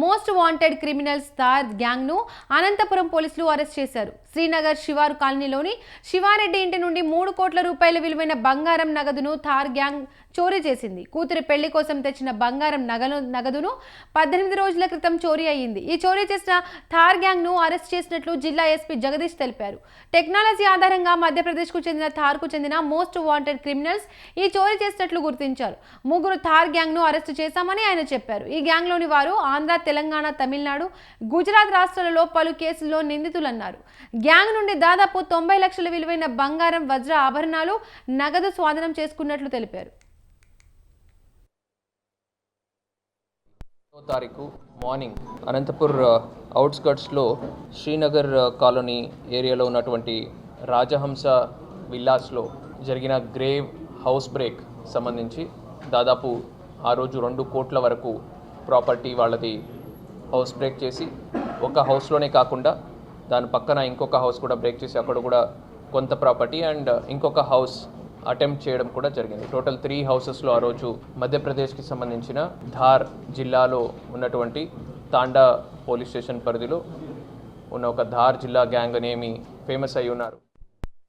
Most wanted criminals Thar గ్యాంగ్ను అనంతపురం పోలీసులు arrest చేశారు. శ్రీనగర్ శివారు కాలనీలోని శివారెడ్డి ఇంటి నుండి మూడు కోట్ల రూపాయల విలువైన బంగారం నగదును థార్ గ్యాంగ్ చోరీ చేసింది. కూతురి పెళ్ళి కోసం తెచ్చిన బంగారం నగలు నగదును పద్దెనిమిది రోజుల క్రితం చోరీ అయ్యింది. ఈ చోరీ చేసిన థార్ గ్యాంగ్ను అరెస్ట్ చేసినట్లు జిల్లా ఎస్పీ జగదీష్ తెలిపారు. టెక్నాలజీ ఆధారంగా మధ్యప్రదేశ్కు చెందిన థార్కు చెందిన మోస్ట్ వాంటెడ్ క్రిమినల్స్ ఈ చోరీ చేసినట్లు గుర్తించారు. ముగ్గురు థార్ గ్యాంగ్ను అరెస్టు చేశామని ఆయన చెప్పారు. ఈ గ్యాంగ్లోని వారు ఆంధ్ర తెలంగాణ తమిళనాడు గుజరాత్ రాష్ట్రాలలో పలు కేసుల్లో నిందితులన్నారు. గ్యాంగ్ నుండి దాదాపు తొంభై లక్షల విలువైన బంగారం వజ్ర ఆభరణాలు నగదు స్వాధీనం చేసుకున్నట్లు తెలిపారు. తారీఖు మార్నింగ్ అనంతపూర్ అవుట్స్కట్స్లో శ్రీనగర్ కాలనీ ఏరియాలో ఉన్నటువంటి రాజహంస విల్లాస్లో జరిగిన గ్రేవ్ హౌస్ బ్రేక్ సంబంధించి దాదాపు ఆ రోజు రెండు కోట్ల వరకు ప్రాపర్టీ వాళ్ళది హౌస్ బ్రేక్ చేసి ఒక హౌస్లోనే కాకుండా దాని పక్కన ఇంకొక హౌస్ కూడా బ్రేక్ చేసి అక్కడ కూడా కొంత ప్రాపర్టీ అండ్ ఇంకొక హౌస్ అటెంప్ట్ చేయడం కూడా జరిగింది. టోటల్ త్రీ హౌసెస్లో ఆ రోజు మధ్యప్రదేశ్కి సంబంధించిన ధార్ జిల్లాలో ఉన్నటువంటి తాండా పోలీస్ స్టేషన్ పరిధిలో ఉన్న ఒక ధార్ జిల్లా గ్యాంగ్ అనేమి ఫేమస్ అయి ఉన్నారు.